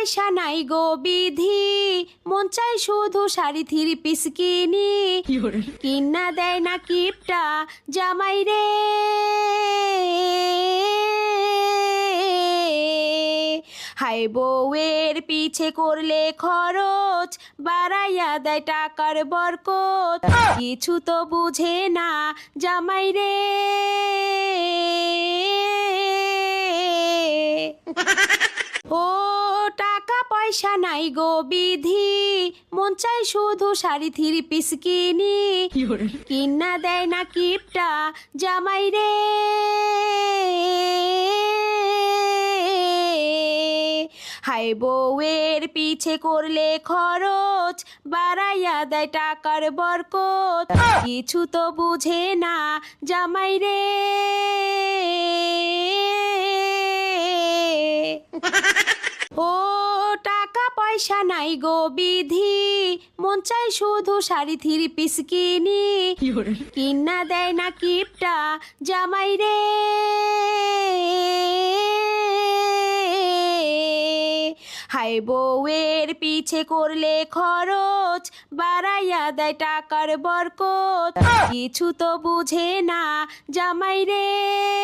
পয়সা নাই গো বিধি। মন চাই শুধু শাড়ি থিরি পিস কিনি। কিন্না দেয় না কিপটা জামাই রে। হাই বউয়ের পিছে করলে খরচ বাড়াইয়া দেয় টাকার বরকত। কিছু তো বুঝে না জামাই রে। পয়সা নাই গো বিধি। মন চাই শুধু শাড়ি থিরি পিস কিনি। কিন্না দেয় না কিপটা জামাই রে। হাই বউয়ের পিছে করলে খরচ বাড়াইয়া দেয় টাকার বরকত। কিছু তো বুঝে না জামাই রে। ও পয়সা নাই গো বিধি। মন চাই শুধু শাড়ি থিরি পিস কিনি। কিন্না দেয় না কিপটা জামাই রে। হাই বউয়ের পিছে করলে খরচ বাড়াইয়া দেয় টাকার বরকত। কিছু তো বুঝে না জামাই রে।